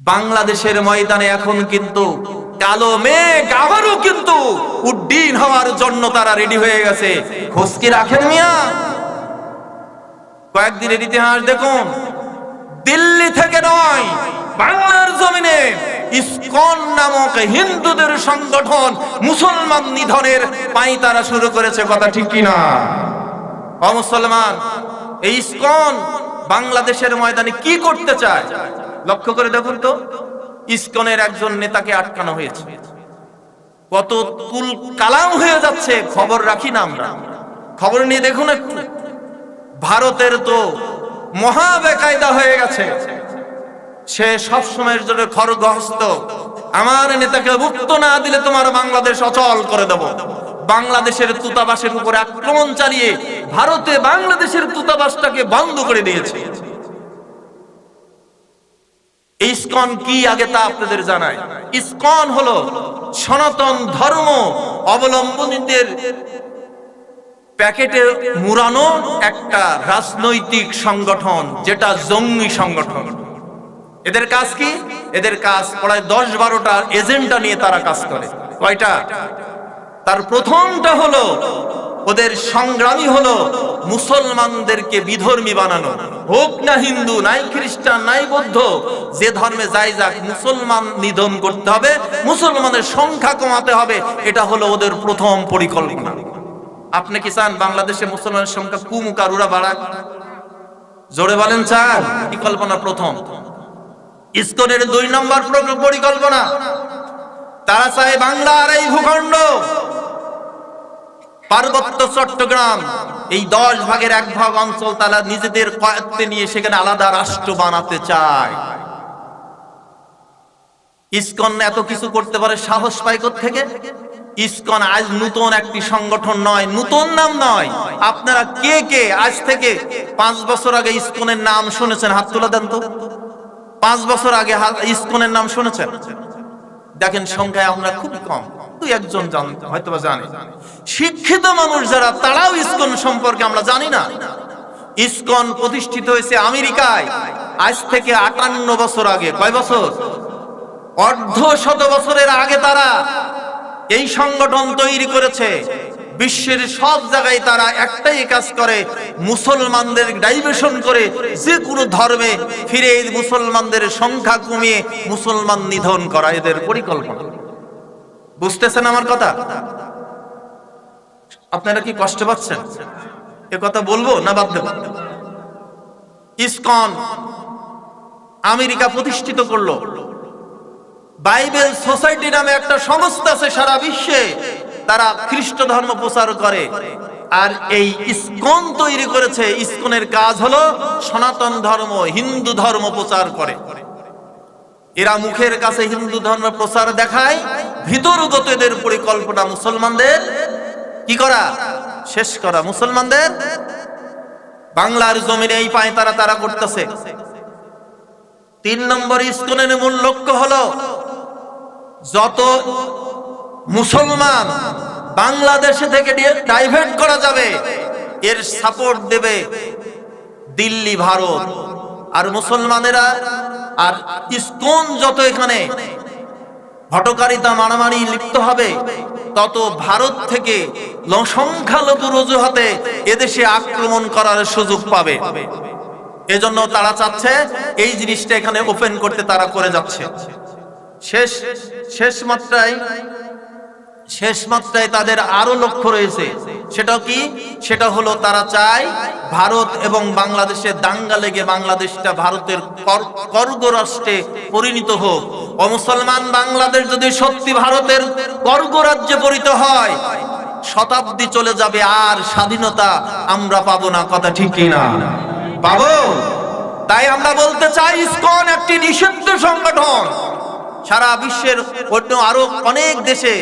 বাংলাদেশের ময়দানে এখন কিন্তু কালো মেঘ আবারও কিন্তু উড্ডীন হওয়ার জন্য তারা রেডি হয়ে গেছে। খোঁজকি রাখেন মিয়া। কয়েকদিনের ইতিহাস দেখুন। দিল্লি থেকে নয়, বাংলার জমিনে ইসকন নামক হিন্দুদের সংগঠন মুসলমান নিধনের পাই তারা শুরু করেছে, কথা ঠিক কিনা? অমুসলমান এই ইসকন বাংলাদেশের ময়দানে কি করতে চায়? লক্ষ্য করে দেখুন তো, ইসকনের একজন নেতাকে আটকানো হয়েছে। কত কুল কালাম হয়ে যাচ্ছে, খবর রাখি না আমরা। খবর নিয়ে দেখুন একটু। ভারতের তো মহা বেকায়দা হয়ে গেছে। সে সব সময়ের জন্য খড়গহস্ত আমার নেতাকে মুক্ত না দিলে তোমার বাংলাদেশ অচল করে দেব। বাংলাদেশের দূতাবাসের উপর আক্রমণ চালিয়ে ভারতে বাংলাদেশের দূতাবাসটাকে বন্ধ করে দিয়েছে। ইসকন কি আগে তা আপনাদের জানায় ইসকন হলো সনাতন ধর্ম অবলম্বনীদের প্যাকেটে মুড়ানো একটা রাজনৈতিক সংগঠন, যেটা জঙ্গি সংগঠন। এদের কাজ কি? এদের কাজ প্রায় দশ বারোটা এজেন্ডা নিয়ে তারা কাজ করে। কয়টা? তার প্রথমটা হলো ওদের সংগ্রামী হলো মুসলমানদেরকে বিধর্মী বানানো। হোক না হিন্দু, নাই খ্রিস্টান, নাই বৌদ্ধ, যে ধর্মে যাই যাক, মুসলমান নিধন করতে হবে, মুসলমানের সংখ্যা কমাতে হবে, এটা হলো ওদের প্রথম পরিকল্পনা। আপনি কি চান বাংলাদেশে মুসলমানের সংখ্যা কুমুকারুরা বাড়াক? জোরে বলেন চান কি কল্পনা প্রথম। ইসকনের দুই নম্বর পরিকল্পনা। তারা চায় বাংলার এই ভূখণ্ড। পার্বত্য চট্টগ্রাম। এই দশ ভাগের এক ভাগ অঞ্চল তারা নিজেদের কয়েত্তে নিয়ে সেখানে আলাদা রাষ্ট্র বানাতে চায়। ইসকন এত কিছু করতে পারে, সাহস পায় থেকে ইসকন আজ নতুন একটি সংগঠন নয়, নতুন নাম নয়। আপনারা কে কে আজ থেকে পাঁচ বছর আগে ইসকনের নাম শুনেছেন? হাত তুলে দেন তো। পাঁচ বছর আগে ইসকনের নাম শুনেছেন? দেখেন সংখ্যায় আমরা খুবই কম। দুই একজন জান হয়তো বা জানে। শিক্ষিত মানুষ যারা, তারাও ইসকন সম্পর্কে আমরা জানি না। ইসকন প্রতিষ্ঠিত হয়েছে আমেরিকায়, আজ থেকে আটান্ন বছর আগে। কয় বছর? অর্ধ শত বছরের আগে তারা এই সংগঠন তৈরি করেছে। বিশ্বের সব জায়গায় তারা একটাই কাজ করে, মুসলমানদের ডাইভেশন করে যে কোনো ধর্মে ফিরে মুসলমানদের সংখ্যা কমিয়ে মুসলমান নিধন করা। এদের পরিকল্পনা। বুঝতেছেন আমার কথা? আপনারা কি কষ্ট পাচ্ছেন? এ কথা বলব না বাদ দেব? ইসকন আমেরিকা প্রতিষ্ঠিত করল। বাইবেল সোসাইটি নামে একটা সংস্থা আছে সারা বিশ্বে, তারা খ্রিস্ট ধর্ম প্রচার করে। আর এই ইসকন তৈরি করেছে, ইসকনের কাজ হলো সনাতন ধর্ম, হিন্দু ধর্ম প্রচার করে। এরা মুখের কাছে হিন্দু ধর্ম প্রচার দেখায় ভিতরগত এদের পরিকল্পনা মুসলমানদের কি করা? শেষ করা। মুসলমানদের বাংলার জমিনে এই পায় তারা তারা করতেছে। তিন নম্বর ইসকনের মূল লক্ষ্য হলো যত মুসলমান বাংলাদেশে থেকে ডাইভার্ট করা যাবে, এর সাপোর্ট দেবে দিল্লি, ভারত। আর মুসলমানেরা আর ইসকন যত এখানে হটকারিতা মারামারি লিপ্ত হবে, তত ভারত থেকে সংখ্যালঘু অজুহাতে এদেশে আক্রমণ করার সুযোগ পাবে। এজন্য তারা চাচ্ছে এই জিনিসটা এখানে ওপেন করতে তারা করে যাচ্ছে। শেষ শেষ মাত্রায় শেষ মাত্রায় তাদের আরও লক্ষ্য রয়েছে। সেটা কি? সেটা হলো তারা চায় ভারত এবং বাংলাদেশে দাঙ্গা লেগে বাংলাদেশটা ভারতের কর- কর্গ রাষ্ট্রে পরিণত হোক। ও মুসলমান বাংলাদেশ যদি সত্যি ভারতের রাজ্যে পরিণত হয়, শতাব্দী চলে যাবে আর স্বাধীনতা আমরা পাবো না, কথা ঠিক কিনা পাবো? তাই আমরা বলতে চাই, ইসকন একটি নিষিদ্ধ সংগঠন। সারা বিশ্বের অন্য আরও অনেক দেশে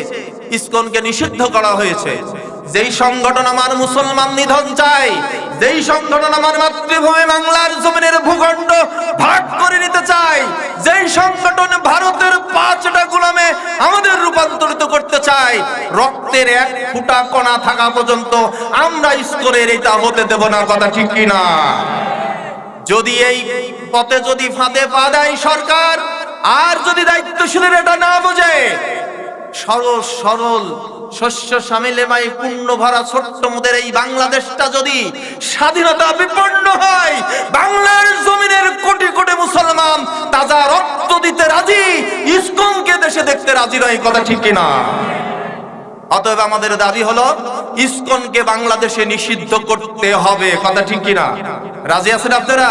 ইসকনকে নিষিদ্ধ করা হয়েছে। যেই সংগঠন আমার মুসলমান নিধন চাই যেই সংগঠন আমার মাতৃভূমি বাংলার জমিনের ভূখণ্ড ভাগ করে চাই, যেই সংগঠন ভারতের পাঁচটা গোলামে আমাদের রূপান্তরিত করতে চাই রক্তের এক ফুটা কণা থাকা পর্যন্ত আমরা ইসকনের এটা হতে দেব না, কথা ঠিক কিনা? যদি এই পথে যদি ফাঁদে পা দেয় সরকার, আর যদি দায়িত্বশীলের এটা না বোঝে, সরল সরল শস্য সামিলেমাই পূর্ণ ভরা ছোট্ট মোদের এই বাংলাদেশটা যদি স্বাধীনতা বিপন্ন হয়, বাংলার জমিনের কোটি কোটি দেখতে রাজি নয় কথা ঠিক কিনা? অতএব আমাদের দাবি হলো, ইসকনকে বাংলাদেশে নিষিদ্ধ করতে হবে, কথা ঠিক কিনা? রাজি আছেন আপনারা?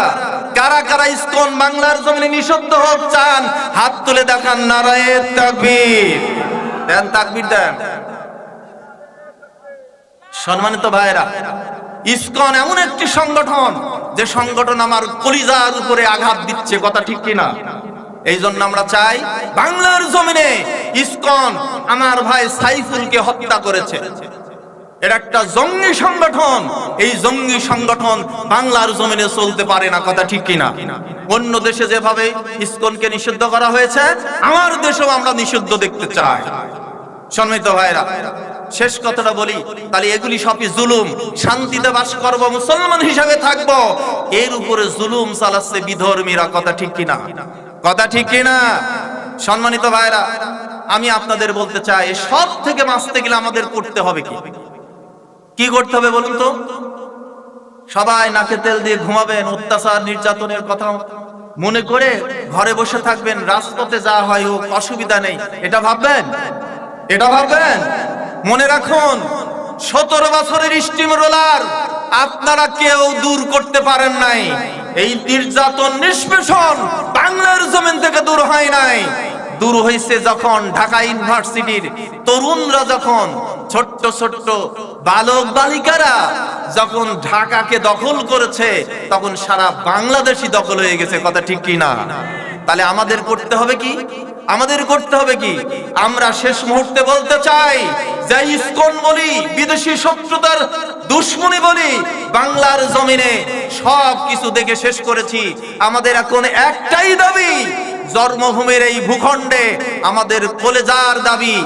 কারা কারা ইসকন বাংলার জমিনে নিষিদ্ধ হোক চান? হাত তুলে দেখান নারায়ের তাকবীর। দেন তাকবীর, দেন। সম্মানিত ভাইরা ইসকন এমন একটি সংগঠন, যে সংগঠন আমার কলিজার উপরে আঘাত দিচ্ছে, কথা ঠিক কিনা? এই জন্য আমরা চাই বাংলার জমিনে ইসকন আমার ভাই সাইফুলকে হত্যা করেছে। এটা একটা জঙ্গি সংগঠন। এই জঙ্গি সংগঠন বাংলার জমিনে চলতে পারে না, কথা ঠিক কিনা? অন্য দেশে যেভাবে ইসকনকে নিষিদ্ধ করা হয়েছে, আমার দেশেও আমরা নিষিদ্ধ দেখতে চাই। সম্মিত ভাইরা, শেষ কথাটা বলি, তাহলে এগুলি সবই জুলুম। শান্তিতে বাস করব, মুসলমান হিসাবে থাকব। এর উপরে জুলুম চালাচ্ছে বিধর্মীরা, কথা ঠিক কিনা? কথা ঠিক কিনা? সম্মানিত ভাইরা, আমি আপনাদের বলতে চাই সব থেকে বাঁচতে গেলে আমাদের করতে হবে কি? কি করতে হবে বলুন তো? সবাই নাকে তেল দিয়ে ঘুমাবেন, অত্যাচার, নির্যাতনের কথা মনে করে ঘরে বসে থাকবেন, রাজপথে যা হয় হোক, অসুবিধা নেই। এটা ভাববেন? এটা ভাববেন? মনে রাখুন, সতেরো বছরের স্টিম রোলার আপনারা কেউ দূর করতে পারেন নাই। এই নির্যাতন, নিষ্পেষণ বাংলার জমিন থেকে দূর হয় নাই। দূর হয়েছে যখন ঢাকা ইউনিভার্সিটির তরুণরা যখন, ছোট্ট ছোট্ট বালক বালিকারা যখন ঢাকাকে দখল করেছে, তখন সারা বাংলাদেশই দখল হয়ে গেছে, কথা ঠিক কি না তাহলে আমাদের করতে হবে কি? আমাদের করতে হবে কি? আমরা শেষ মুহূর্তে বলতে চাই যে ইসকন বলি, বিদেশি শত্রুতার দুশ্মনী বলি, বাংলার জমিনে সব কিছু দেখে শেষ করেছি। আমাদের এখন একটাই দাবি, জন্মভূমির এই ভূখণ্ডে আমাদের কলেজার দাবি,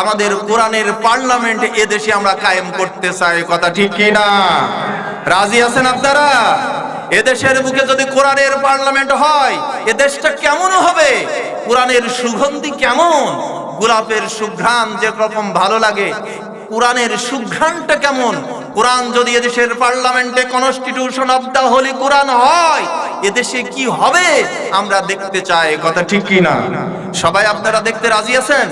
আমাদের কোরআনের পার্লামেন্ট এদেশে আমরা কায়েম করতে চাই। কথা ঠিক কি না? রাজি আছেন আপনারা? এদেশের বুকে যদি কোরআনের পার্লামেন্ট হয় এদেশটা কেমন হবে? কোরআনের সুগন্ধি কেমন? গোলাপের সুঘ্রাণ যে রকম ভালো লাগে, কোরআনের সুঘ্রাণটা কেমন? কোরআন যদি এদেশের পার্লামেন্টে constitution of the holy Quran হয়, এদেশে কি হবে? আমরা দেখতে চাই, কথা ঠিক কি না? সবাই আপনারা দেখতে রাজি আছেন?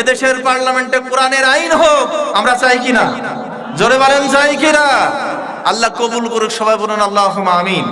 এদেশের পার্লামেন্টে কোরআনের আইন হোক, আমরা চাই কি না? জোরে বলেন, চাই কিনা আল্লাহ কবুল করুক, সবাই বলুন আল্লাহ আমিন।